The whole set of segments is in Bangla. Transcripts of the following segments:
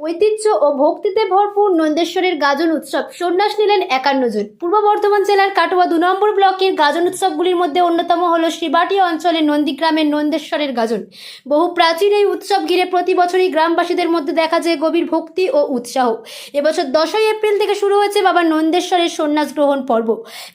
ঐতিহ্য ও ভক্তিতে ভরপুর নন্দেশ্বরের গাজন উৎসব সন্ন্যাস নিলেন একান্ন জন। পূর্ব বর্ধমান জেলার কাটোয়া দু নম্বর ব্লকের গাজন উৎসবগুলির মধ্যে অন্যতম হল শিবাটি অঞ্চলের নন্দীগ্রামের নন্দেশ্বরের গাজন। বহু প্রাচীন এই উৎসব ঘিরে প্রতি বছরই গ্রামবাসীদের মধ্যে দেখা যায় গভীর ভক্তি ও উৎসাহ। এবছর দশই এপ্রিল থেকে শুরু হয়েছে বাবা নন্দেশ্বরের সন্ন্যাস গ্রহণ পর্ব।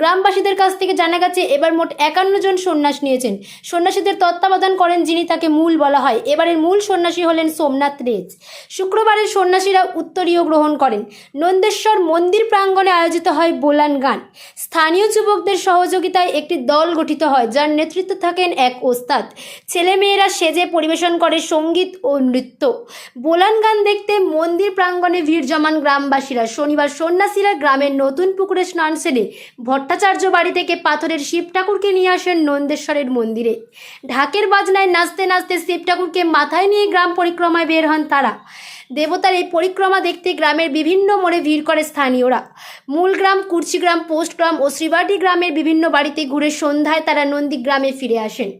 গ্রামবাসীদের কাছ থেকে জানা গেছে, এবার মোট একান্ন জন সন্ন্যাস নিয়েছেন। সন্ন্যাসীদের তত্ত্বাবধান করেন যিনি তাকে মূল বলা হয়। এবারের মূল সন্ন্যাসী হলেন সোমনাথ রেজ। শুক্রবারের সন্ন্যাসীরা উত্তরীয় গ্রহণ করেন। নন্দেশ্বর মন্দির প্রাঙ্গণে আয়োজিত হয় বোলান গান। স্থানীয় যুবকদের সহযোগিতায় একটি দল গঠিত হয়, যার নেতৃত্বে থাকেন এক ওস্তাদ। ছেলেমেয়েরা সেজে পরিবেশন করে সংগীত ও নৃত্য। বোলান গান দেখতে মন্দির প্রাঙ্গণে ভিড় জমান গ্রামবাসীরা। শনিবার সন্ন্যাসীরা গ্রামের নতুন পুকুরে স্নান সেরে ভট্টাচার্য বাড়ি থেকে পাথরের শিব ঠাকুরকে নিয়ে আসেন নন্দেশ্বরের মন্দিরে। ঢাকের বাজনায় নাচতে নাচতে শিব ঠাকুরকে মাথায় নিয়ে গ্রাম পরিক্রমায় বের হন তারা। দেবতার এই পরিক্রমা দেখতে গ্রামের বিভিন্ন মোড়ে ভিড় করে স্থানীয়রা। মূল গ্রাম কুর্চিগ্রাম পোস্টগ্রাম ও শ্রীবাটি গ্রামের বিভিন্ন বাড়িতে ঘুরে সন্ধ্যায় তারা নন্দীগ্রামে ফিরে আসেন।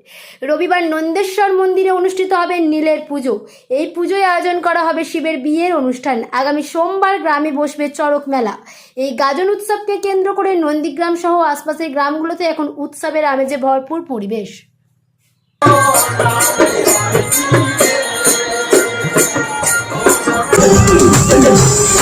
রবিবার নন্দেশ্বর মন্দিরে অনুষ্ঠিত হবে নীলের পুজো। এই পুজোয় আয়োজন করা হবে শিবের বিয়ের অনুষ্ঠান। আগামী সোমবার গ্রামে বসবে চড়ক মেলা। এই গাজন উৎসবকে কেন্দ্র করে নন্দীগ্রাম সহ আশপাশের গ্রামগুলোতে এখন উৎসবের আমেজে ভরপুর পরিবেশ।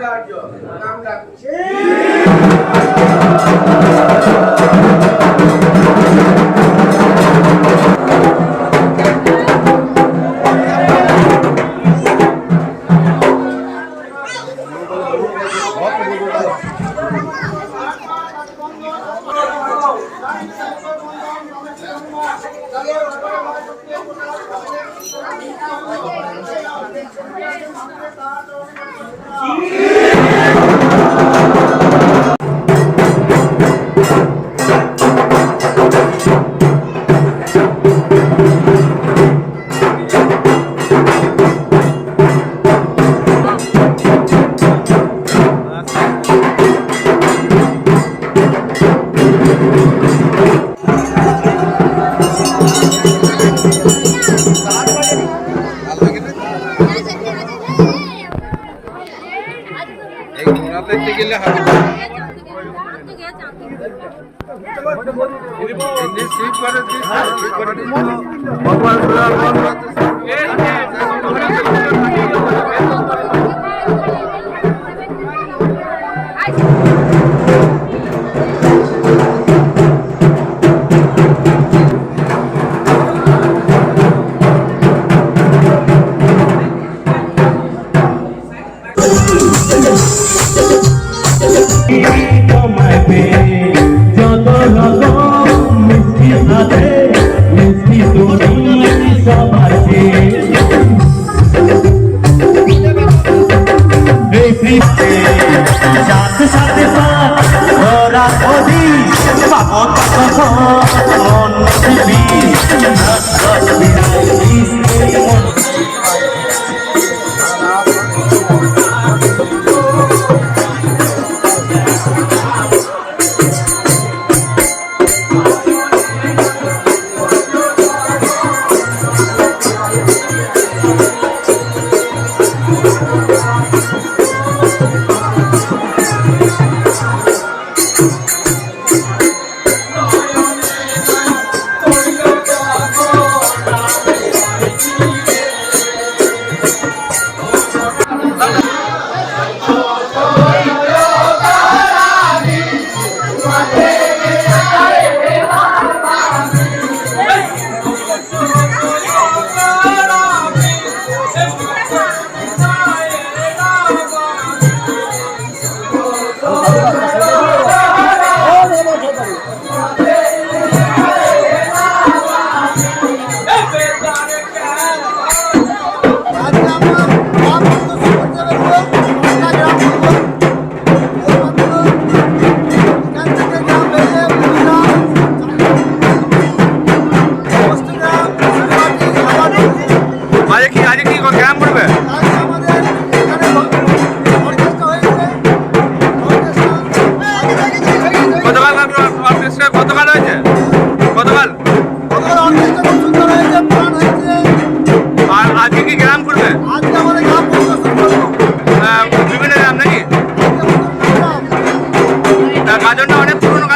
শিরধার্য নাম ডাকছে এই গেলে হবে ঠিক করে baby.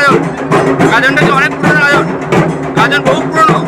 গাজন গাজনটা কি অনেক পুরনো গাজন গাজন বহু পুরনো